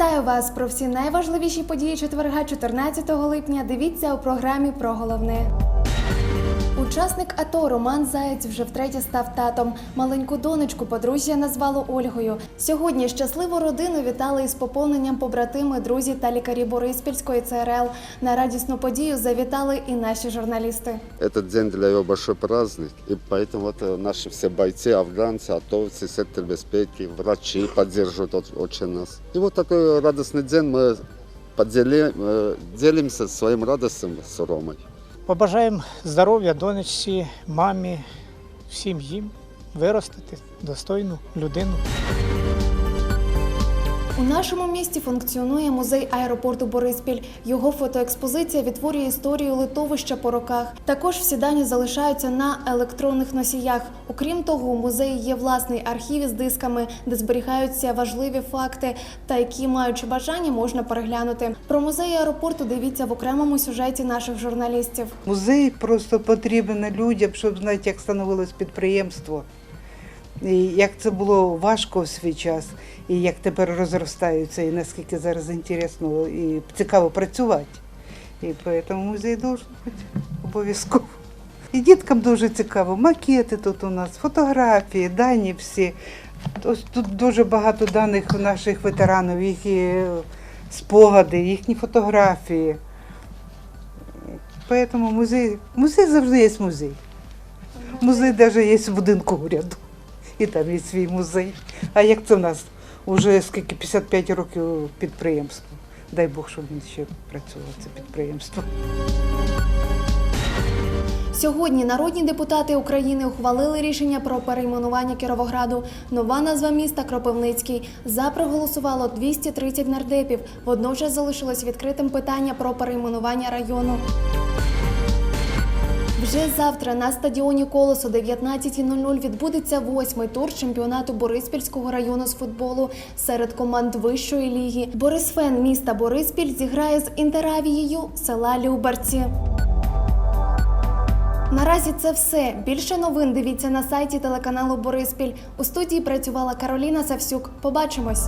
Вітаю вас про всі найважливіші події четверга, 14 липня. Дивіться у програмі про головне. Учасник АТО Роман Заєць вже втретє став татом. Маленьку донечку подружжя назвало Ольгою. Сьогодні щасливу родину вітали із поповненням побратими, друзі та лікарі Бориспільської ЦРЛ. На радісну подію завітали і наші журналісти. Этот день для его большой праздник, и поэтому вот э, наши все бойцы, афганцы, атовцы, сектор безпеки, врачи поддерживают от- очень нас. И вот такой радостный день мы подели- э, делимся своим радостью с Ромой. Побажаємо здоров'я донечці, мамі, всім їм виростити достойну людину. У нашому місті функціонує музей аеропорту Бориспіль. Його фотоекспозиція відтворює історію литовища по роках. Також всі дані залишаються на електронних носіях. Окрім того, у музеї є власний архів із дисками, де зберігаються важливі факти, та які, маючи бажання, можна переглянути. Про музей аеропорту дивіться в окремому сюжеті наших журналістів. Музей просто потрібен людям, щоб знати, як становилось підприємство, і як це було важко в свій час, і як тепер розростаються, і наскільки зараз інтересно і цікаво працювати. І тому музей должен бути обов'язково. І діткам дуже цікаво. Макети тут у нас, фотографії, дані всі. Ось тут дуже багато даних наших ветеранів, їхні спогади, їхні фотографії. Поэтому музей, музей завжди є музей. Музей навіть є в будинку уряду. І там є свій музей. А як це в нас? Уже скільки 55 років підприємство. Дай Бог, щоб він ще працював, це підприємство. Сьогодні народні депутати України ухвалили рішення про перейменування Кіровограду. Нова назва міста Кропивницький. За проголосувало 230 нардепів. Водночас залишилось відкритим питання про перейменування району. Вже завтра на стадіоні Колос о 19.00 відбудеться восьмий тур чемпіонату Бориспільського району з футболу серед команд вищої ліги. Борисфен міста Бориспіль зіграє з Інтеравією села Любарці. Наразі це все. Більше новин дивіться на сайті телеканалу Бориспіль. У студії працювала Кароліна Савсюк. Побачимось.